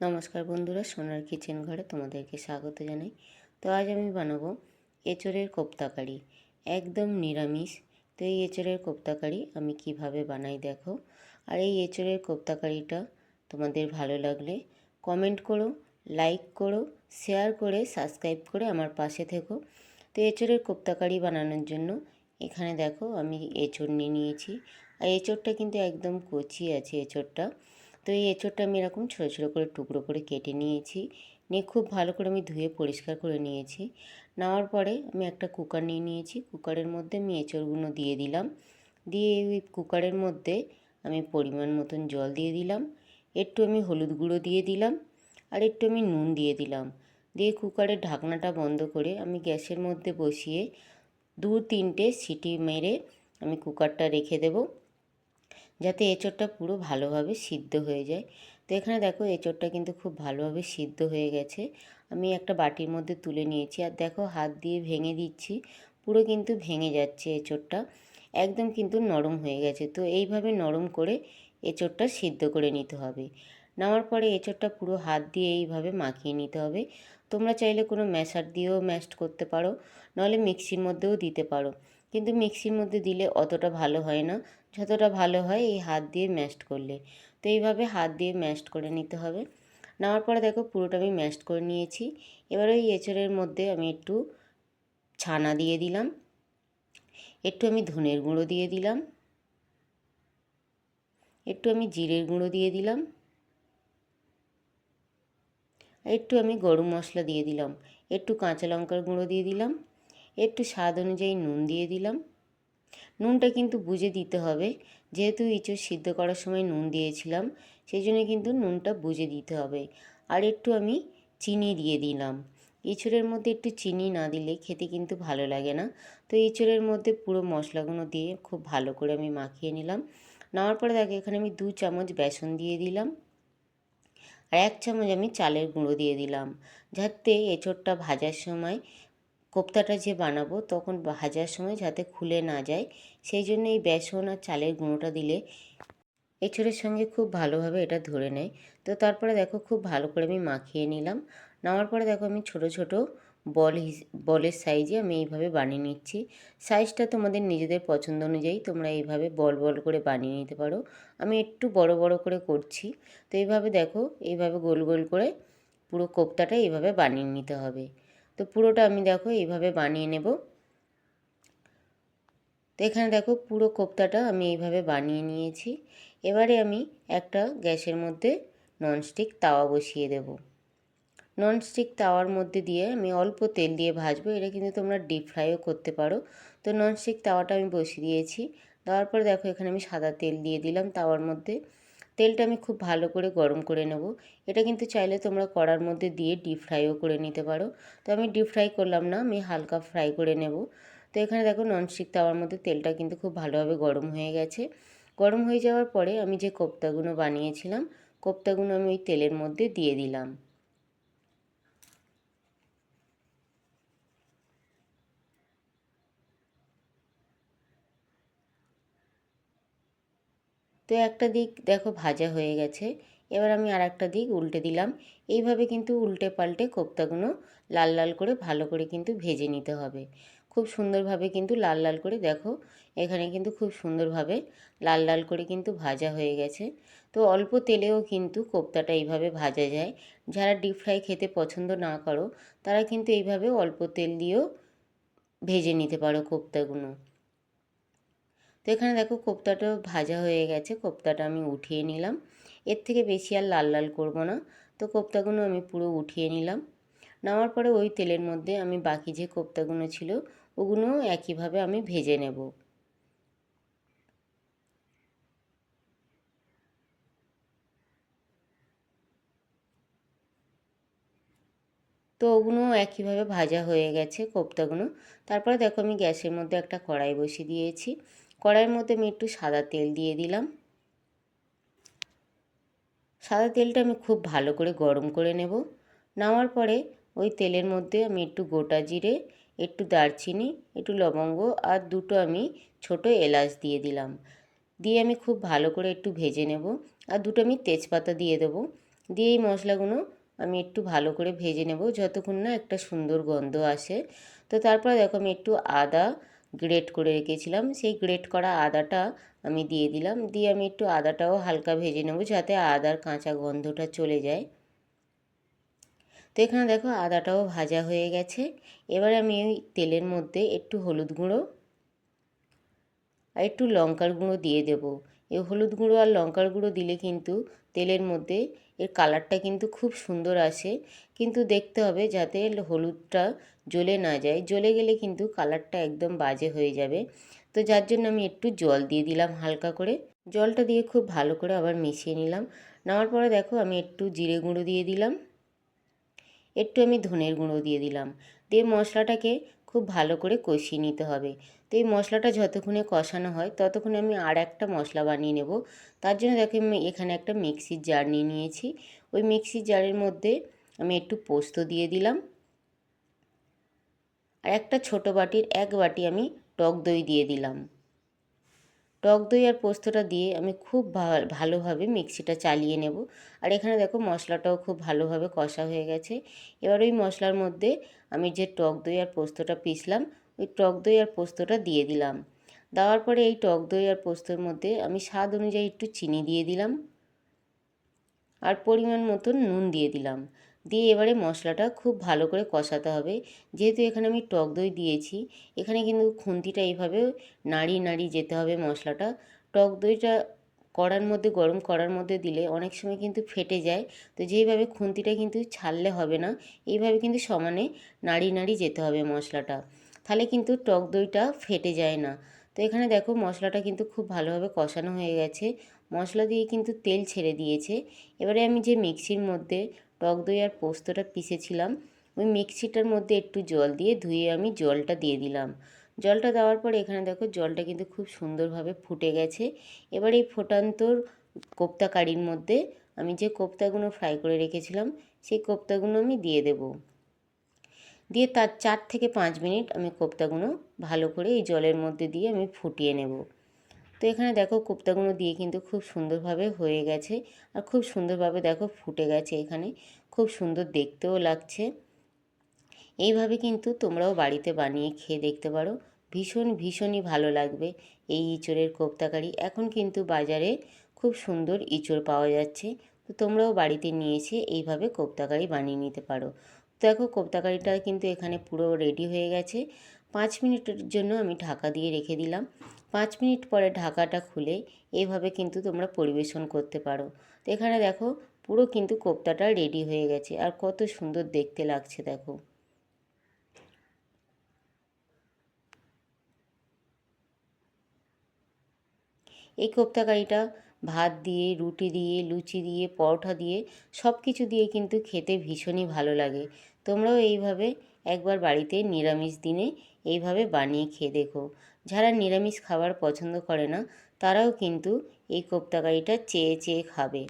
নমস্কার বন্ধুরা, সোনার কিচেন ঘরে তোমাদেরকে স্বাগত জানাই। তো আজ আমি বানাবো এঁচড়ের কোপ্তাকারি একদম নিরামিষ। তো এই এঁচড়ের কোপ্তাকারি আমি কীভাবে বানাই দেখো। আর এই এঁচড়ের কোপ্তাকারিটা তোমাদের ভালো লাগলে কমেন্ট করো লাইক করো শেয়ার করে সাবস্ক্রাইব করে আমার পাশে থেকো। তো এঁচড়ের কোপ্তাকারি বানানোর জন্য এখানে দেখো আমি এঁচড় নিয়ে নিয়েছি। আর এঁচড়টা কিন্তু একদম কচি আছে, এঁচড়টা। তো এই এঁচোড়টা আমি এরকম ছোটো ছোটো করে টুকরো করে কেটে নিয়েছি। নিয়ে খুব ভালো করে আমি ধুয়ে পরিষ্কার করে নিয়েছি। নেওয়ার পরে আমি একটা কুকার নিয়ে নিয়েছি। কুকারের মধ্যে আমি এঁচোড়গুলো দিয়ে দিলাম। দিয়ে ওই কুকারের মধ্যে আমি পরিমাণ মতন জল দিয়ে দিলাম। একটু আমি হলুদ গুঁড়ো দিয়ে দিলাম আর একটু আমি নুন দিয়ে দিলাম। দিয়ে কুকারের ঢাকনাটা বন্ধ করে আমি গ্যাসের মধ্যে বসিয়ে দু তিনটে সিটি মেরে আমি কুকারটা রেখে দেবো। যাতে এঁচোড়টা পুরো ভালোভাবে সিদ্ধ হয়ে যায়। তো এখানে দেখো এঁচোড়টা কিন্তু খুব ভালোভাবে সিদ্ধ হয়ে গেছে। আমি একটা বাটির মধ্যে তুলে নিয়েছি আর দেখো হাত দিয়ে ভেঙে দিচ্ছি। পুরো কিন্তু ভেঙে যাচ্ছে এঁচোড়টা। একদম কিন্তু নরম হয়ে গেছে। তো এইভাবে নরম করে এঁচোড়টা সিদ্ধ করে নিতে হবে। নেওয়ার পরে এঁচোড়টা পুরো হাত দিয়ে এইভাবে মাখিয়ে নিতে হবে। তোমরা চাইলে কোনো ম্যাশার দিয়েও ম্যাশড করতে পারো। নাহলে মিক্সির মধ্যেও দিতে পারো। কিন্তু মিক্সির মধ্যে দিলে অতটা ভালো হয় না। যতটা ভালো হয় এই হাত দিয়ে ম্যাশড করলে। তো এইভাবে হাত দিয়ে ম্যাশড করে নিতে হবে। নেওয়ার পরে দেখো পুরোটা আমি ম্যাশড করে নিয়েছি। এবার ওই এঁচড়ের মধ্যে আমি একটু ছানা দিয়ে দিলাম। একটু আমি ধনের গুঁড়ো দিয়ে দিলাম। একটু আমি জিরের গুঁড়ো দিয়ে দিলাম। একটু আমি গরম মশলা দিয়ে দিলাম। একটু কাঁচা লঙ্কার গুঁড়ো দিয়ে দিলাম। একটু স্বাদ অনুযায়ী নুন দিয়ে দিলাম। নুনটা কিন্তু বুঝে দিতে হবে। যেহেতু ইঁচড় সিদ্ধ করার সময় নুন দিয়েছিলাম, সেই জন্য কিন্তু নুনটা বুঝে দিতে হবে। আর একটু আমি চিনি দিয়ে দিলাম। ইঁচড়ের মধ্যে একটু চিনি না দিলে খেতে কিন্তু ভালো লাগে না। তো ইঁচড়ের মধ্যে পুরো মশলাগুলো দিয়ে খুব ভালো করে আমি মাখিয়ে নিলাম। নেওয়ার পরে দেখো, এখানে আমি দু চামচ বেসন দিয়ে দিলাম। আর এক চামচ আমি চালের গুঁড়ো দিয়ে দিলাম। যাতে এঁচড়টা ভাজার সময় কোপ্তাটা যে বানাবো তখন ভাজার সময় যাতে খুলে না যায়, সেই জন্য এই বেসন আর চালের গুঁড়োটা দিলে এঁচড়ের সঙ্গে খুব ভালোভাবে এটা ধরে নেয়। তো তারপরে দেখো খুব ভালো করে আমি মাখিয়ে নিলাম। নেওয়ার পরে দেখো আমি ছোট ছোট বল বলের সাইজে আমি এইভাবে বানিয়ে নিচ্ছি। সাইজটা তোমাদের নিজেদের পছন্দ অনুযায়ী তোমরা এইভাবে বল বল করে বানিয়ে নিতে পারো। আমি একটু বড় বড় করে করছি। তো এইভাবে দেখো, এইভাবে গোল গোল করে পুরো কোপ্তাটা এইভাবে বানিয়ে নিতে হবে। তো পুরোটা আমি দেখো এইভাবে বানিয়ে নেব। তো এখানে দেখো পুরো কোপ্তাটা আমি এইভাবে বানিয়ে নিয়েছি। এবারে আমি একটা গ্যাসের মধ্যে ননস্টিক তাওয়া বসিয়ে দেব। ননস্টিক তাওয়ার মধ্যে দিয়ে আমি অল্প তেল দিয়ে ভাজবো, এটা কিন্তু তোমরা ডিপ ফ্রাইও করতে পারো। তো ননস্টিক তাওয়াটা আমি বসিয়ে দিয়েছি। দেওয়ার পর দেখো এখানে আমি সাদা তেল দিয়ে দিলাম তাওয়ার মধ্যে। তেলটা আমি খুব ভালো করে গরম করে নেব। এটা কিন্তু চাইলে তোমরা কড়ার মধ্যে দিয়ে ডিপ ফ্রাইও করে নিতে পারো। তো আমি ডিপ ফ্রাই করলাম না, আমি হালকা ফ্রাই করে নেব। তো এখানে দেখো ননস্টিক তাওয়ার মধ্যে তেলটা কিন্তু খুব ভালোভাবে গরম হয়ে গেছে। গরম হয়ে যাওয়ার পরে আমি যে কোপ্তাগুলো বানিয়েছিলাম কোপ্তাগুলো আমি ওই তেলের মধ্যে দিয়ে দিলাম। তো একটা দিক দেখো ভাজা হয়ে গেছে। এবার আমি আর একটা দিক উল্টে দিলাম। এইভাবে কিন্তু উল্টে পাল্টে কোপ্তাগুলো লাল লাল করে ভালো করে কিন্তু ভেজে নিতে হবে। খুব সুন্দরভাবে কিন্তু লাল লাল করে দেখো, এখানে কিন্তু খুব সুন্দরভাবে লাল লাল করে কিন্তু ভাজা হয়ে গেছে। তো অল্প তেলেও কিন্তু কোপ্তাটা এইভাবে ভাজা যায়। যারা ডিপ ফ্রাই খেতে পছন্দ না করো, তারা কিন্তু এইভাবে অল্প তেল দিয়েও ভেজে নিতে পারো কোপ্তাগুলো। তো এখানে দেখো কোপ্তাটা ভাজা হয়ে গেছে, কোপ্তাটা আমি উঠিয়ে নিলাম। এর থেকে বেশি আর লাল লাল করব না। তো কোপ্তাগুলো আমি পুরো উঠিয়ে নিলাম। নেওয়ার পরে ওই তেলের মধ্যে আমি বাকি যে কোপ্তাগুলো ছিল, ওগুলো একইভাবে আমি ভেজে নেব। তো ওগুলো একইভাবে ভাজা হয়ে গেছে কোপ্তাগুলো। তারপরে দেখো আমি গ্যাসের মধ্যে একটা কড়াই বসিয়ে দিয়েছি। কড়াইয়ের মধ্যে আমি একটু সাদা তেল দিয়ে দিলাম। সাদা তেলটা আমি খুব ভালো করে গরম করে নেব। নেওয়ার পরে ওই তেলের মধ্যে আমি একটু গোটা জিরে, একটু দারচিনি, একটু লবঙ্গ আর দুটো আমি ছোট এলাচ দিয়ে দিলাম। দিয়ে আমি খুব ভালো করে একটু ভেজে নেব আর দুটো আমি তেজপাতা দিয়ে দেবো। দিয়ে এই মশলাগুলো আমি একটু ভালো করে ভেজে নেব যতক্ষণ না একটা সুন্দর গন্ধ আসে। তো তারপর দেখো আমি একটু আদা গ্রেট করে রেখেছিলাম। সেই গ্রেট করা আদাটা আমি দিয়ে দিলাম। দিয়ে আমি একটু আদাটাও হালকা ভেজে নেব যাতে আদার কাঁচা গন্ধটা চলে যায়। তো এখানে দেখো আদাটাও ভাজা হয়ে গেছে। এবার আমি ওই তেলের মধ্যে একটু হলুদ গুঁড়ো আর একটু লঙ্কার গুঁড়ো দিয়ে দেব। এই হলুদ গুঁড়ো আর লঙ্কার গুঁড়ো দিলে কিন্তু তেলের মধ্যে। এর কালারটা কিন্তু খুব সুন্দর আসে কিন্তু দেখতে হবে যাতে হলুদটা জ্বলে না যায়। জ্বলে গেলে কিন্তু কালারটা একদম বাজে হয়ে যাবে। তো যার জন্য আমি একটু জল দিয়ে দিলাম হালকা করে। জলটা দিয়ে খুব ভালো করে আবার মিশিয়ে নিলাম। নেওয়ার পরে দেখো আমি একটু জিরে গুঁড়ো দিয়ে দিলাম। একটু আমি ধনের গুঁড়ো দিয়ে দিলাম। দিয়ে মশলাটাকে খুব ভালো করে কষিয়ে নিতে হবে। তো এই মশলাটা যতক্ষণে কষানো হয়, ততক্ষণে আমি আর একটা মশলা বানিয়ে নেব। তার জন্য দেখো আমি এখানে একটা মিক্সির জার নিয়ে নিয়েছি। ওই মিক্সির জারের মধ্যে আমি একটু পোস্ত দিয়ে দিলাম। আর একটা ছোট বাটির এক বাটি আমি টক দই দিয়ে দিলাম। টক দই আর পোস্তটা দিয়ে আমি খুব ভালোভাবে মিক্সিটা চালিয়ে নেব। আর এখানে দেখো মশলাটাও খুব ভালোভাবে কষা হয়ে গেছে। এবার ওই মশলার মধ্যে আমি যে টক দই আর পোস্তটা পিসলাম, ওই টক দই আর পোস্তটা দিয়ে দিলাম। দেওয়ার পরে এই টক দই আর পোস্তর মধ্যে আমি স্বাদ অনুযায়ী একটু চিনি দিয়ে দিলাম। আর পরিমাণ মতন নুন দিয়ে দিলাম। দিয়ে এবারে মশলাটা খুব ভালো করে কষাতে হবে। যেহেতু এখানে আমি টক দই দিয়েছি, এখানে কিন্তু খুন্তিটা এইভাবে নাড়িয়ে নাড়িয়ে যেতে হবে মশলাটা। টক দইটা কড়ার মধ্যে, গরম কড়ার মধ্যে দিলে অনেক সময় কিন্তু ফেটে যায়। তো যেইভাবে খুন্তিটা কিন্তু ছাড়লে হবে না, এইভাবে কিন্তু সমানে নাড়িয়ে নাড়িয়ে যেতে হবে মশলাটা। তাহলে কিন্তু টক দইটা ফেটে যায় না। তো এখানে দেখো মশলাটা কিন্তু খুব ভালোভাবে কষানো হয়ে গেছে। মশলা দিয়ে কিন্তু তেল ছেড়ে দিয়েছে। এবারে আমি যে মিক্সির মধ্যে টক দই আর পোস্তটা পিষেছিলাম। ওই মিক্সিটার মধ্যে একটু জল দিয়ে ধুয়ে আমি জলটা দিয়ে দিলাম। জলটা দেওয়ার পর এখানে দেখো জলটা কিন্তু খুব সুন্দরভাবে ফুটে গেছে। এবার এই ফোটান্তর কোপ্তা কারির মধ্যে আমি যে কোপ্তাগুলো ফ্রাই করে রেখেছিলাম, সেই কোপ্তাগুলো আমি দিয়ে দেব। দিয়ে তার চার থেকে পাঁচ মিনিট আমি কোপ্তাগুলো ভালো করে এই জলের মধ্যে দিয়ে আমি ফুটিয়ে নেব। তো এখানে দেখো কোপ্তাগুলো দিয়ে কিন্তু খুব সুন্দরভাবে হয়ে গেছে। আর খুব সুন্দরভাবে দেখো ফুটে গেছে এখানে। খুব সুন্দর দেখতেও লাগছে। এইভাবে কিন্তু তোমরাও বাড়িতে বানিয়ে খেয়ে দেখতে পারো। ভীষণ, ভীষণই ভালো লাগবে এই ইঁচড়ের কোপ্তাকারি। এখন কিন্তু বাজারে খুব সুন্দর ইঁচড় পাওয়া যাচ্ছে। তো তোমরাও বাড়িতে নিয়ে এসে এইভাবে কোপ্তাকারি বানিয়ে নিতে পারো। তো দেখো কোপ্তাকারিটা কিন্তু এখানে পুরো রেডি হয়ে গেছে। পাঁচ মিনিটের জন্য আমি ঢাকা দিয়ে রেখে দিলাম। পাঁচ মিনিট পরে ঢাকাটা খুলে এইভাবে কিন্তু তোমরা পরিবেশন করতে পারো। তো এখানে দেখো, পুরো কিন্তু কোপ্তাটা রেডি হয়ে গেছে আর কত সুন্দর দেখতে লাগছে, দেখো। এই কোপ্তা কারিটা ভাত দিয়ে, রুটি দিয়ে, লুচি দিয়ে, পরোটা দিয়ে সব কিছু দিয়ে কিন্তু খেতে ভীষণই ভালো লাগে। তোমরাও এইভাবে একবার বাড়িতে নিরামিষ দিনে এইভাবে বানিয়ে খেয়ে দেখো। যারা নিরামিষ খাবার পছন্দ করে না তারাও কিন্তু এই কোপ্তাকারিটা চেয়ে চেয়ে খাবে।